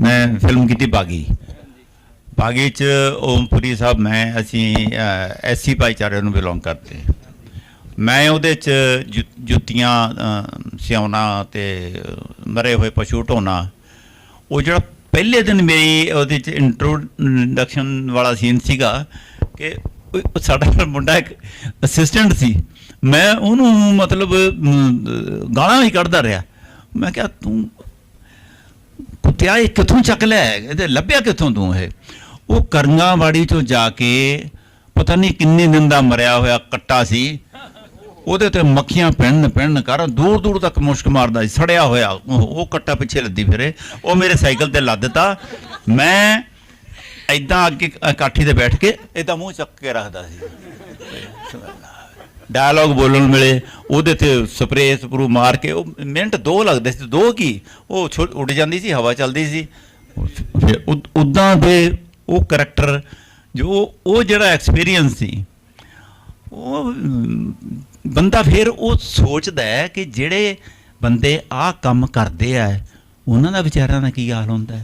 ਮੈਂ ਫਿਲਮ ਕੀਤੀ ਬਾਗੀ। ਬਾਗੀ ਚ ਓਮਪੁਰੀ ਸਾਹਿਬ ਮੈਂ ਅਸੀਂ ਐਸਸੀ ਭਾਈਚਾਰੇ ਨੂੰ ਬਿਲੋਂਗ ਕਰਦੇ ਮੈਂ ਉਹਦੇ ਚ ਜੁ- ਜੁੱਤੀਆਂ ਅ, ਸਿਉਣਾ ਤੇ ਮਰੇ ਹੋਏ ਪਸ਼ੂ ਢੋਣਾ। ਉਹ ਜਿਹੜਾ ਪਹਿਲੇ ਦਿਨ ਮੇਰੀ ਉਹਦੇ ਚ ਇੰਟਰੋਡਕਸ਼ਨ ਵਾਲਾ ਸੀਨ ਸੀਗਾ ਕਿ ਸਾਡਾ ਮੁੰਡਾ ਇੱਕ ਅਸਿਸਟੈਂਟ ਸੀ। ਮੈਂ ਉਹਨੂੰ ਮਤਲਬ ਅਮ, ਗਾਲਾਂ ਹੀ ਕੱਢਦਾ ਰਿਹਾ। ਮੈਂ ਕਿਹਾ ਤੂੰ ਕੁੱਤਿਆ ਇਹ ਕਿੱਥੋਂ ਚੱਕ ਲਿਆ ਇਹਦੇ ਲੱਭਿਆ ਕਿੱਥੋਂ ਤੂੰ ਇਹ? ਉਹ ਕਰੰਗਾਵਾੜੀ ਚੋਂ ਜਾ ਕੇ ਪਤਾ ਨਹੀਂ ਕਿੰਨੇ ਦਿਨ ਦਾ ਮਰਿਆ ਹੋਇਆ ਕੱਟਾ ਸੀ। ਉਹਦੇ ਤੇ ਮੱਖੀਆਂ ਪੈਣ ਪੈਣ ਕਰ, ਦੂਰ ਦੂਰ ਤੱਕ ਮੁਸ਼ਕ ਮਾਰਦਾ ਸੀ, ਸੜਿਆ ਹੋਇਆ। ਉਹ ਉਹ ਕੱਟਾ ਪਿੱਛੇ ਲੱਦੀ ਫਿਰੇ। ਉਹ ਮੇਰੇ ਸਾਈਕਲ ਤੇ ਲੱਦ ਦਿੱਤਾ ਮੈਂ ਐਦਾਂ ਅੱਗੇ ਕਾਠੀ ਤੇ ਬੈਠ ਕੇ ਐਦਾਂ ਮੂੰਹ ਚੱਕ ਕੇ ਰੱਖਦਾ ਸੀ। ਡਾਇਲੌਗ ਬੋਲਣ ਮਿਲੇ, ਉਹਦੇ ਤੇ ਸਪਰੇਅ ਸਪਰੂ ਮਾਰ ਕੇ, ਉਹ ਮਿੰਟ ਦੋ ਲੱਗਦੇ ਸੀ, ਦੋ ਕੀ? ਉਹ ਛੁ- ਉੱਡ ਜਾਂਦੀ ਸੀ, ਹਵਾ ਚੱਲਦੀ ਸੀ। ਫਿਰ ਉਦਾਂ ਦੇ ਉਹ ਕਰੈਕਟਰ ਜੋ ਉਹ ਜਿਹੜਾ ਐਕਸਪੀਰੀਅੰਸ ਸੀ, ਉਹ ਬੰਦਾ ਫਿਰ ਉਹ ਸੋਚਦਾ ਹੈ ਕਿ ਜਿਹੜੇ ਬੰਦੇ ਆਹ ਕੰਮ ਕਰਦੇ ਆ, ਉਹਨਾਂ ਦਾ ਵਿਚਾਰਿਆਂ ਦਾ ਕੀ ਹਾਲ ਹੁੰਦਾ